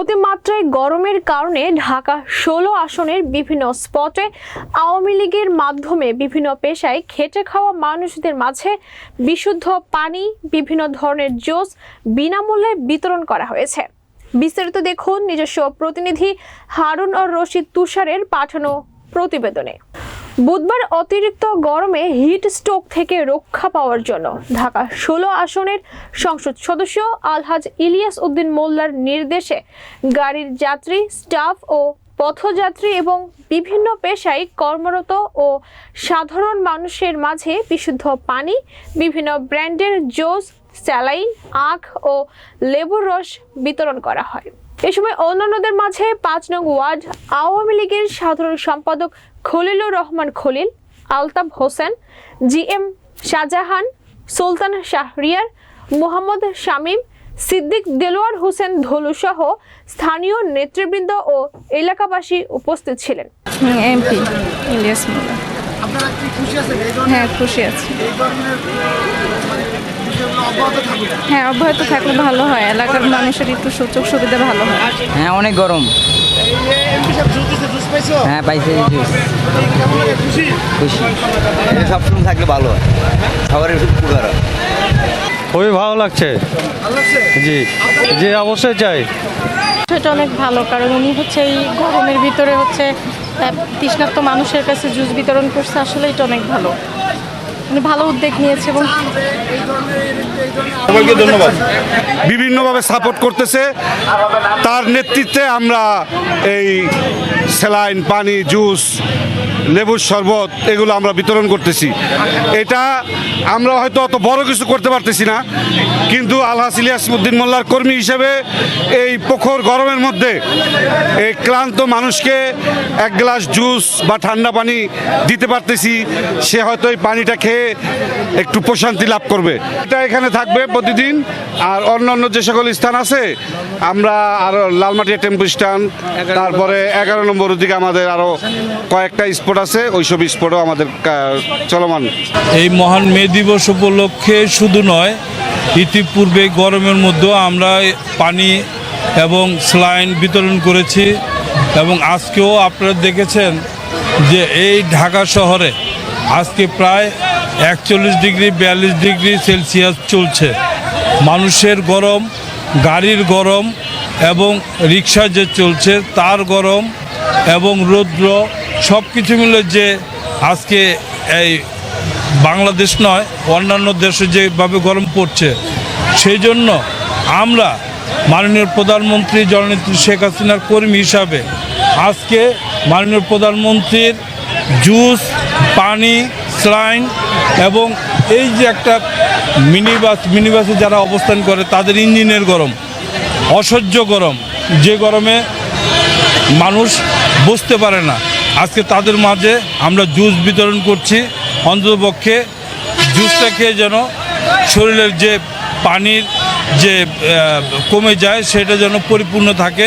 অতিমাত্রায় গরমের কারণে ঢাকা ষোলো আসনের বিভিন্ন স্পটে আওয়ামী লীগের মাধ্যমে বিভিন্ন পেশায় খেটে খাওয়া মানুষদের মাঝে বিশুদ্ধ পানি, বিভিন্ন ধরনের জোস বিনামূল্যে বিতরণ করা হয়েছে। বিস্তারিত দেখুন নিজস্ব প্রতিনিধি হারুন আর রশিদ তুষারের পাঠানো প্রতিবেদনে। বুধবার অতিরিক্ত গরমে হিট স্ট্রোক থেকে রক্ষা পাওয়ার জন্য ঢাকা ষোলো আসনের সংসদ সদস্য আলহাজ ইলিয়াস উদ্দিন মোল্লার নির্দেশে গাড়ির যাত্রী, স্টাফ ও পথযাত্রী এবং বিভিন্ন পেশায় কর্মরত ও সাধারণ মানুষের মাঝে বিশুদ্ধ পানি, বিভিন্ন ব্র্যান্ডের জোস, স্যালাইন, আখ ও লেবুর রস বিতরণ করা হয়। এ সময় অন্যান্যদের মাঝে পাঁচ নং ওয়ার্ড, আওয়ামী লীগের সাধারণ সম্পাদক খলিলুর রহমান খলিল, আলতাফ হোসেন জি এম শাহজাহান, সুলতান শাহরিয়ার, মোহাম্মদ শামীম, সিদ্দিক দেলোয়ার হোসেন ধলু সহ স্থানীয় নেতৃবৃন্দ ও এলাকাবাসী উপস্থিত ছিলেন। এমপি, ইলিয়াস হ্যাঁ খুশি আছি। হ্যাঁ অব্যাহত থাকলে ভালো হয়। এলাকার মানুষের একটু সুযোগ সুবিধা ভালো হয়। হ্যাঁ অনেক গরম। হ্যাঁ পাইছে খুশি। সবসময় থাকলে ভালো হয়। একটু উপকার হয়। খুবই ভালো লাগছে। জি জি অবশ্যই চাই। সেটা অনেক ভালো কারণ উনি হচ্ছে এই গরমের ভিতরে হচ্ছে তৃষ্ণার্ত মানুষের কাছে জুস বিতরণ করছে আসলে এটা অনেক ভালো। ভালো উদ্যোগ নিয়েছে এবং সবাইকে ধন্যবাদ। বিভিন্নভাবে সাপোর্ট করতেছে। তার নেতৃত্বে আমরা এই স্যালাইন, পানি, জুস, লেবুর শরবত এগুলো আমরা বিতরণ করতেছি। এটা আমরা হয়তো অত বড় কিছু করতে পারতেছি না, কিন্তু আলহাস ইলিয়াসমুদ্দিন মোল্লার কর্মী হিসেবে এই প্রখর গরমের মধ্যে এই ক্লান্ত মানুষকে এক গ্লাস জুস বা ঠান্ডা পানি দিতে পারতেছি। সে হয়তো এই পানিটা খেয়ে একটু প্রশান্তি লাভ করবে। এটা এখানে থাকবে প্রতিদিন। আর অন্যান্য যে সকল স্থান আছে, আমরা আরও লালমাটিয়া টেম্পু স্ট্যান্ড তারপরে এগারো নম্বর দিকে আমাদের আরও কয়েকটা স্পট আছে, ওইসব স্পটও আমাদের চলমান। এই মহান মে দিবস উপলক্ষে শুধু নয়, ইতিপূর্বে গরমের মধ্যেও আমরা পানি এবং স্লাইন বিতরণ করেছি। এবং আজকেও আপনারা দেখেছেন যে এই ঢাকা শহরে আজকে প্রায় একচল্লিশ ডিগ্রি, বিয়াল্লিশ ডিগ্রি সেলসিয়াস চলছে। মানুষের গরম, গাড়ির গরম এবং রিক্সা যে চলছে তার গরম এবং রৌদ্র সব কিছু মিলে যে আজকে এই বাংলাদেশ নয়, অন্যান্য দেশে যেভাবে গরম পড়ছে, সেই জন্য আমরা মাননীয় প্রধানমন্ত্রী জননেত্রী শেখ হাসিনার কর্মী হিসাবে আজকে মাননীয় প্রধানমন্ত্রীর জুস, পানি, স্লাইন এবং এই যে একটা মিনি বাস মিনি বাসে যারা অবস্থান করে, তাদের ইঞ্জিনের গরম, অসহ্য গরম। যে গরমে মানুষ বুঝতে পারে না। আজকে তাদের মাঝে আমরা জুস বিতরণ করছি। অন্ততপক্ষে জুসটা খেয়ে যেন শরীরের যে পানির যে কমে যায়, সেটা যেন পরিপূর্ণ থাকে।